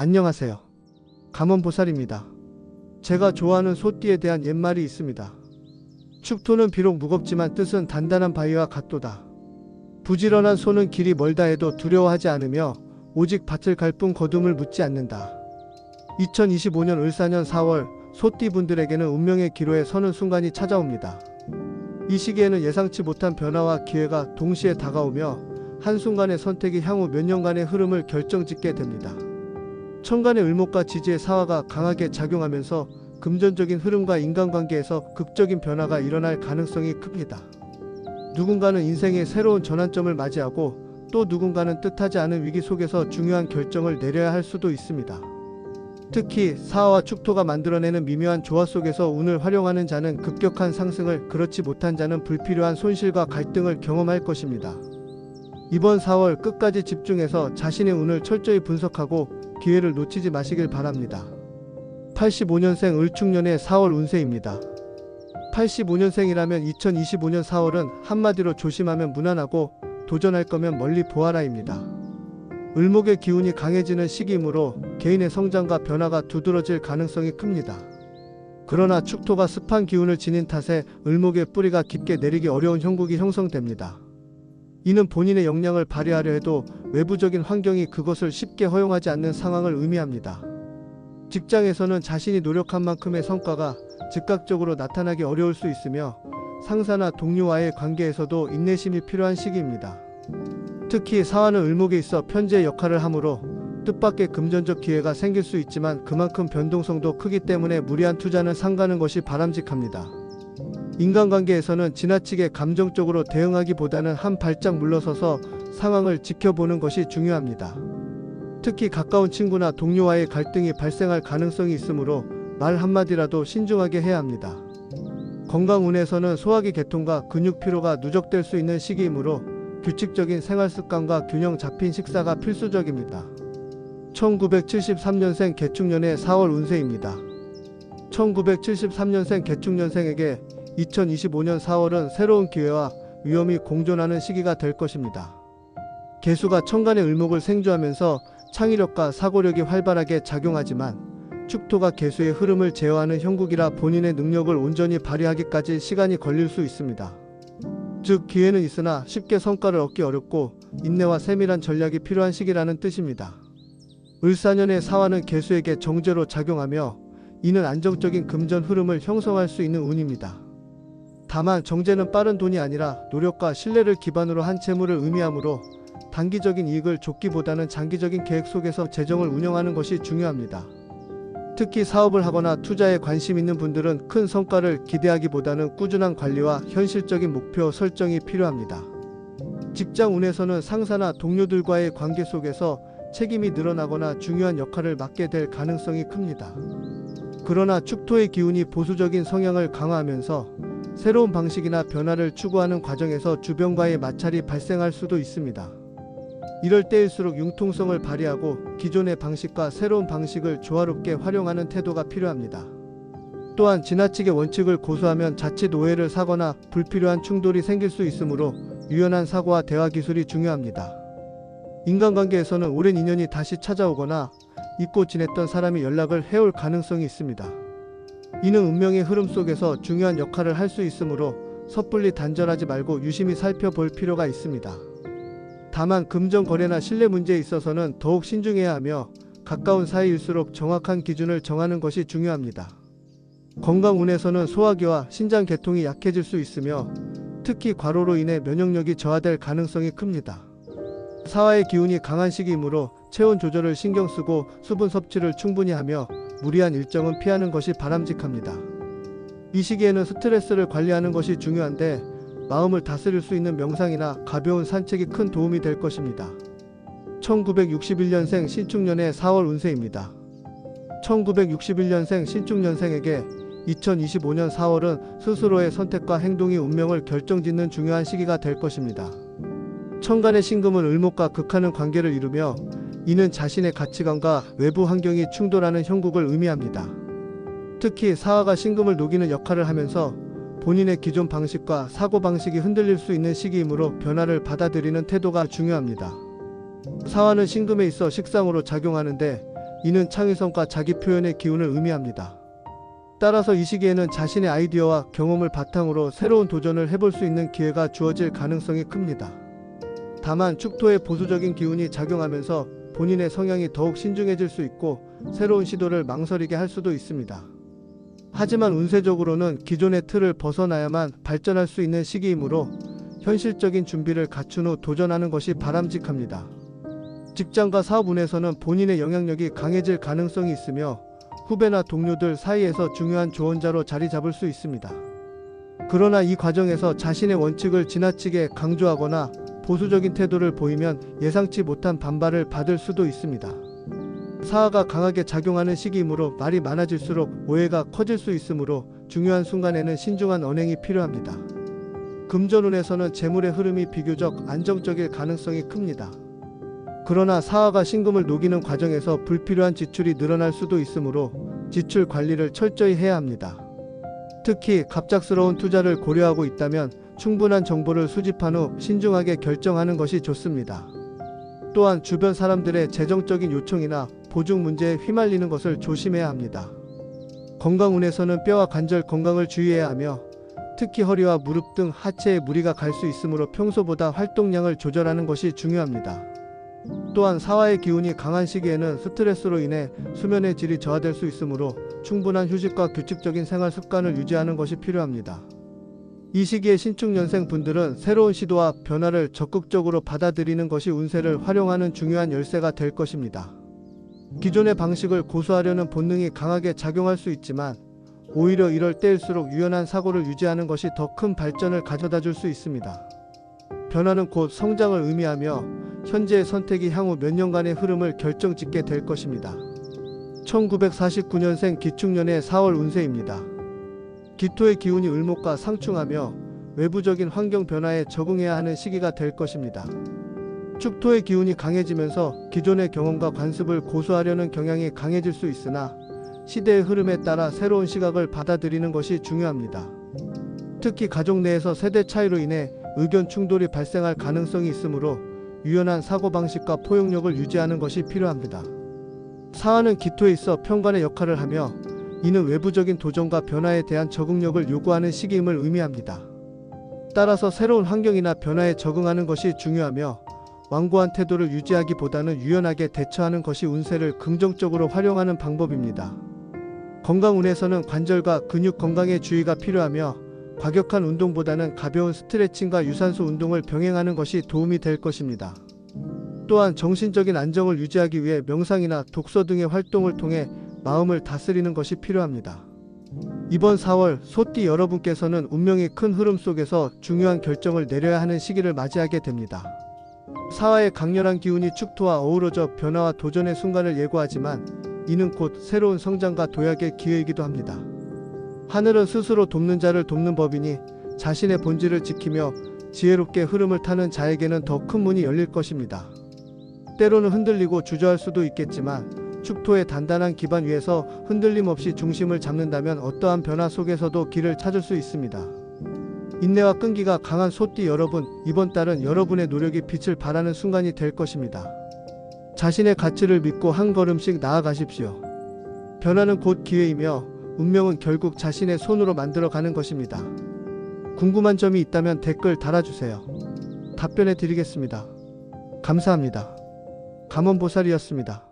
안녕하세요. 감원보살입니다. 제가 좋아하는 소띠에 대한 옛말이 있습니다. 축토는 비록 무겁지만 뜻은 단단한 바위와 같도다. 부지런한 소는 길이 멀다 해도 두려워하지 않으며 오직 밭을 갈 뿐 거둠을 묻지 않는다. 2025년 을사년 4월 소띠 분들에게는 운명의 기로에 서는 순간이 찾아옵니다. 이 시기에는 예상치 못한 변화와 기회가 동시에 다가오며 한순간의 선택이 향후 몇 년간의 흐름을 결정짓게 됩니다. 천간의 을목과 지지의 사화가 강하게 작용하면서 금전적인 흐름과 인간관계에서 극적인 변화가 일어날 가능성이 큽니다. 누군가는 인생의 새로운 전환점을 맞이하고 또 누군가는 뜻하지 않은 위기 속에서 중요한 결정을 내려야 할 수도 있습니다. 특히 사화와 축토가 만들어내는 미묘한 조화 속에서 운을 활용하는 자는 급격한 상승을 그렇지 못한 자는 불필요한 손실과 갈등을 경험할 것입니다. 이번 4월 끝까지 집중해서 자신의 운을 철저히 분석하고 기회를 놓치지 마시길 바랍니다. 85년생 을축년의 4월 운세입니다. 85년생이라면 2025년 4월은 한마디로 조심하면 무난하고 도전할 거면 멀리 보아라입니다. 을목의 기운이 강해지는 시기이므로 개인의 성장과 변화가 두드러질 가능성이 큽니다. 그러나 축토가 습한 기운을 지닌 탓에 을목의 뿌리가 깊게 내리기 어려운 형국이 형성됩니다. 이는 본인의 역량을 발휘하려 해도 외부적인 환경이 그것을 쉽게 허용하지 않는 상황을 의미합니다. 직장에서는 자신이 노력한 만큼의 성과가 즉각적으로 나타나기 어려울 수 있으며 상사나 동료와의 관계에서도 인내심이 필요한 시기입니다. 특히 사화는 을목에 있어 편지의 역할을 하므로 뜻밖의 금전적 기회가 생길 수 있지만 그만큼 변동성도 크기 때문에 무리한 투자는 삼가는 것이 바람직합니다. 인간관계에서는 지나치게 감정적으로 대응하기보다는 한 발짝 물러서서 상황을 지켜보는 것이 중요합니다. 특히 가까운 친구나 동료와의 갈등이 발생할 가능성이 있으므로 말 한마디라도 신중하게 해야 합니다. 건강운에서는 소화기 개통과 근육 피로가 누적될 수 있는 시기이므로 규칙적인 생활 습관과 균형 잡힌 식사가 필수적입니다. 1973년생 개축년의 4월 운세입니다. 1973년생 개축년생에게 2025년 4월은 새로운 기회와 위험이 공존하는 시기가 될 것입니다. 개수가 천간의 을목을 생주하면서 창의력과 사고력이 활발하게 작용하지만 축토가 개수의 흐름을 제어하는 형국이라 본인의 능력을 온전히 발휘하기까지 시간이 걸릴 수 있습니다. 즉 기회는 있으나 쉽게 성과를 얻기 어렵고 인내와 세밀한 전략이 필요한 시기라는 뜻입니다. 을사년의 사화는 개수에게 정제로 작용하며 이는 안정적인 금전 흐름을 형성할 수 있는 운입니다. 다만 정제는 빠른 돈이 아니라 노력과 신뢰를 기반으로 한 채무를 의미하므로 단기적인 이익을 쫓기보다는 장기적인 계획 속에서 재정을 운영하는 것이 중요합니다. 특히 사업을 하거나 투자에 관심 있는 분들은 큰 성과를 기대하기보다는 꾸준한 관리와 현실적인 목표 설정이 필요합니다. 직장 운에서는 상사나 동료들과의 관계 속에서 책임이 늘어나거나 중요한 역할을 맡게 될 가능성이 큽니다. 그러나 축토의 기운이 보수적인 성향을 강화하면서 새로운 방식이나 변화를 추구하는 과정에서 주변과의 마찰이 발생할 수도 있습니다. 이럴 때일수록 융통성을 발휘하고 기존의 방식과 새로운 방식을 조화롭게 활용하는 태도가 필요합니다. 또한 지나치게 원칙을 고수하면 자칫 오해를 사거나 불필요한 충돌이 생길 수 있으므로 유연한 사고와 대화 기술이 중요합니다. 인간관계에서는 오랜 인연이 다시 찾아오거나 잊고 지냈던 사람이 연락을 해올 가능성이 있습니다. 이는 운명의 흐름 속에서 중요한 역할을 할 수 있으므로 섣불리 단절하지 말고 유심히 살펴볼 필요가 있습니다. 다만 금전 거래나 신뢰 문제에 있어서는 더욱 신중해야 하며 가까운 사이일수록 정확한 기준을 정하는 것이 중요합니다. 건강 운에서는 소화기와 신장 계통이 약해질 수 있으며 특히 과로로 인해 면역력이 저하될 가능성이 큽니다. 사화의 기운이 강한 시기이므로 체온 조절을 신경 쓰고 수분 섭취를 충분히 하며 무리한 일정은 피하는 것이 바람직합니다. 이 시기에는 스트레스를 관리하는 것이 중요한데 마음을 다스릴 수 있는 명상이나 가벼운 산책이 큰 도움이 될 것입니다. 1961년생 신축년의 4월 운세입니다. 1961년생 신축년생에게 2025년 4월은 스스로의 선택과 행동이 운명을 결정짓는 중요한 시기가 될 것입니다. 천간의 신금은 을목과 극하는 관계를 이루며 이는 자신의 가치관과 외부 환경이 충돌하는 형국을 의미합니다. 특히 사화가 신금을 녹이는 역할을 하면서 본인의 기존 방식과 사고방식이 흔들릴 수 있는 시기이므로 변화를 받아들이는 태도가 중요합니다. 사화는 신금에 있어 식상으로 작용하는데 이는 창의성과 자기 표현의 기운을 의미합니다. 따라서 이 시기에는 자신의 아이디어와 경험을 바탕으로 새로운 도전을 해볼 수 있는 기회가 주어질 가능성이 큽니다. 다만 축토의 보수적인 기운이 작용하면서 본인의 성향이 더욱 신중해질 수 있고 새로운 시도를 망설이게 할 수도 있습니다. 하지만 운세적으로는 기존의 틀을 벗어나야만 발전할 수 있는 시기이므로 현실적인 준비를 갖춘 후 도전하는 것이 바람직합니다. 직장과 사업 운에서는 본인의 영향력이 강해질 가능성이 있으며 후배나 동료들 사이에서 중요한 조언자로 자리 잡을 수 있습니다. 그러나 이 과정에서 자신의 원칙을 지나치게 강조하거나 보수적인 태도를 보이면 예상치 못한 반발을 받을 수도 있습니다. 사화가 강하게 작용하는 시기이므로 말이 많아질수록 오해가 커질 수 있으므로 중요한 순간에는 신중한 언행이 필요합니다. 금전운에서는 재물의 흐름이 비교적 안정적일 가능성이 큽니다. 그러나 사화가 신금을 녹이는 과정에서 불필요한 지출이 늘어날 수도 있으므로 지출 관리를 철저히 해야 합니다. 특히 갑작스러운 투자를 고려하고 있다면 충분한 정보를 수집한 후 신중하게 결정하는 것이 좋습니다. 또한 주변 사람들의 재정적인 요청이나 보증 문제에 휘말리는 것을 조심해야 합니다. 건강운에서는 뼈와 관절 건강을 주의해야 하며 특히 허리와 무릎 등 하체에 무리가 갈 수 있으므로 평소보다 활동량을 조절하는 것이 중요합니다. 또한 사화의 기운이 강한 시기에는 스트레스로 인해 수면의 질이 저하될 수 있으므로 충분한 휴식과 규칙적인 생활 습관을 유지하는 것이 필요합니다. 이 시기에 신축년생 분들은 새로운 시도와 변화를 적극적으로 받아들이는 것이 운세를 활용하는 중요한 열쇠가 될 것입니다. 기존의 방식을 고수하려는 본능이 강하게 작용할 수 있지만 오히려 이럴 때일수록 유연한 사고를 유지하는 것이 더 큰 발전을 가져다 줄 수 있습니다. 변화는 곧 성장을 의미하며 현재의 선택이 향후 몇 년간의 흐름을 결정짓게 될 것입니다. 1949년생 기축년의 4월 운세입니다. 기토의 기운이 을목과 상충하며 외부적인 환경 변화에 적응해야 하는 시기가 될 것입니다. 축토의 기운이 강해지면서 기존의 경험과 관습을 고수하려는 경향이 강해질 수 있으나 시대의 흐름에 따라 새로운 시각을 받아들이는 것이 중요합니다. 특히 가족 내에서 세대 차이로 인해 의견 충돌이 발생할 가능성이 있으므로 유연한 사고방식과 포용력을 유지하는 것이 필요합니다. 사화는 기토에 있어 평관의 역할을 하며 이는 외부적인 도전과 변화에 대한 적응력을 요구하는 시기임을 의미합니다. 따라서 새로운 환경이나 변화에 적응하는 것이 중요하며 완고한 태도를 유지하기보다는 유연하게 대처하는 것이 운세를 긍정적으로 활용하는 방법입니다. 건강운에서는 관절과 근육 건강에 주의가 필요하며 과격한 운동보다는 가벼운 스트레칭과 유산소 운동을 병행하는 것이 도움이 될 것입니다. 또한 정신적인 안정을 유지하기 위해 명상이나 독서 등의 활동을 통해 마음을 다스리는 것이 필요합니다. 이번 4월 소띠 여러분께서는 운명의 큰 흐름 속에서 중요한 결정을 내려야 하는 시기를 맞이하게 됩니다. 사화의 강렬한 기운이 축토와 어우러져 변화와 도전의 순간을 예고하지만 이는 곧 새로운 성장과 도약의 기회이기도 합니다. 하늘은 스스로 돕는 자를 돕는 법이니 자신의 본질을 지키며 지혜롭게 흐름을 타는 자에게는 더 큰 문이 열릴 것입니다. 때로는 흔들리고 주저할 수도 있겠지만 축토의 단단한 기반 위에서 흔들림 없이 중심을 잡는다면 어떠한 변화 속에서도 길을 찾을 수 있습니다. 인내와 끈기가 강한 소띠 여러분, 이번 달은 여러분의 노력이 빛을 발하는 순간이 될 것입니다. 자신의 가치를 믿고 한 걸음씩 나아가십시오. 변화는 곧 기회이며 운명은 결국 자신의 손으로 만들어 가는 것입니다. 궁금한 점이 있다면 댓글 달아주세요. 답변해 드리겠습니다. 감사합니다. 감원보살이었습니다.